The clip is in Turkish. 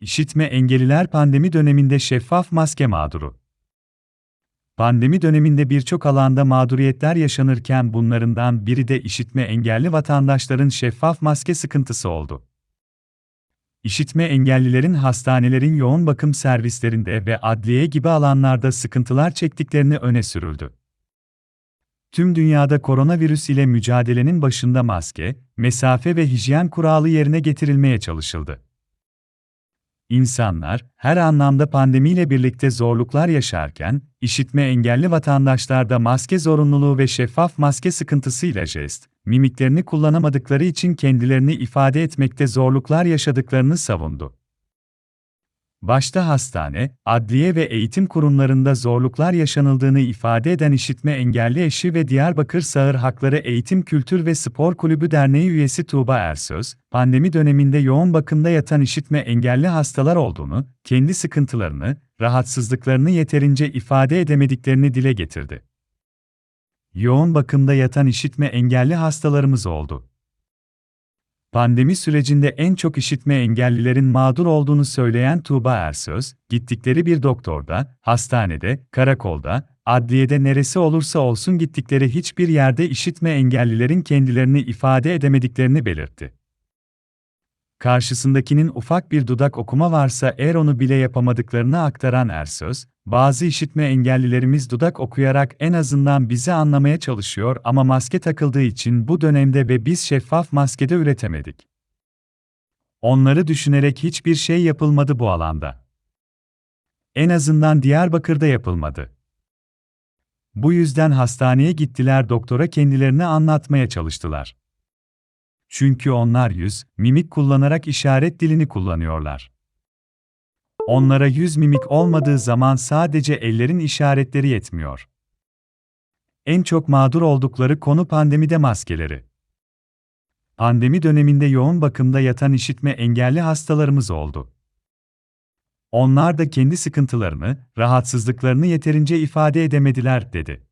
İşitme engelliler pandemi döneminde şeffaf maske mağduru. Pandemi döneminde birçok alanda mağduriyetler yaşanırken bunlarından biri de işitme engelli vatandaşların şeffaf maske sıkıntısı oldu. İşitme engellilerin hastanelerin yoğun bakım servislerinde ve adliye gibi alanlarda sıkıntılar çektiklerini öne sürüldü. Tüm dünyada koronavirüs ile mücadelenin başında maske, mesafe ve hijyen kuralı yerine getirilmeye çalışıldı. İnsanlar, her anlamda pandemiyle birlikte zorluklar yaşarken, işitme engelli vatandaşlar da maske zorunluluğu ve şeffaf maske sıkıntısıyla jest, mimiklerini kullanamadıkları için kendilerini ifade etmekte zorluklar yaşadıklarını savundu. Başta hastane, adliye ve eğitim kurumlarında zorluklar yaşanıldığını ifade eden işitme engelli eşi ve Diyarbakır Sağır Hakları Eğitim Kültür ve Spor Kulübü Derneği üyesi Tuğba Ersöz, pandemi döneminde yoğun bakımda yatan işitme engelli hastalar olduğunu, kendi sıkıntılarını, rahatsızlıklarını yeterince ifade edemediklerini dile getirdi. Yoğun bakımda yatan işitme engelli hastalarımız oldu. Pandemi sürecinde en çok işitme engellilerin mağdur olduğunu söyleyen Tuğba Ersöz, gittikleri bir doktorda, hastanede, karakolda, adliyede neresi olursa olsun gittikleri hiçbir yerde işitme engellilerin kendilerini ifade edemediklerini belirtti. Karşısındakinin ufak bir dudak okuma varsa eğer onu bile yapamadıklarını aktaran Ersöz, bazı işitme engellilerimiz dudak okuyarak en azından bizi anlamaya çalışıyor ama maske takıldığı için bu dönemde ve biz şeffaf maskede üretemedik. Onları düşünerek hiçbir şey yapılmadı bu alanda. En azından Diyarbakır'da yapılmadı. Bu yüzden hastaneye gittiler doktora kendilerini anlatmaya çalıştılar. Çünkü onlar yüz, mimik kullanarak işaret dilini kullanıyorlar. Onlara yüz mimik olmadığı zaman sadece ellerin işaretleri yetmiyor. En çok mağdur oldukları konu pandemide maskeleri. Pandemi döneminde yoğun bakımda yatan işitme engelli hastalarımız oldu. Onlar da kendi sıkıntılarını, rahatsızlıklarını yeterince ifade edemediler, dedi.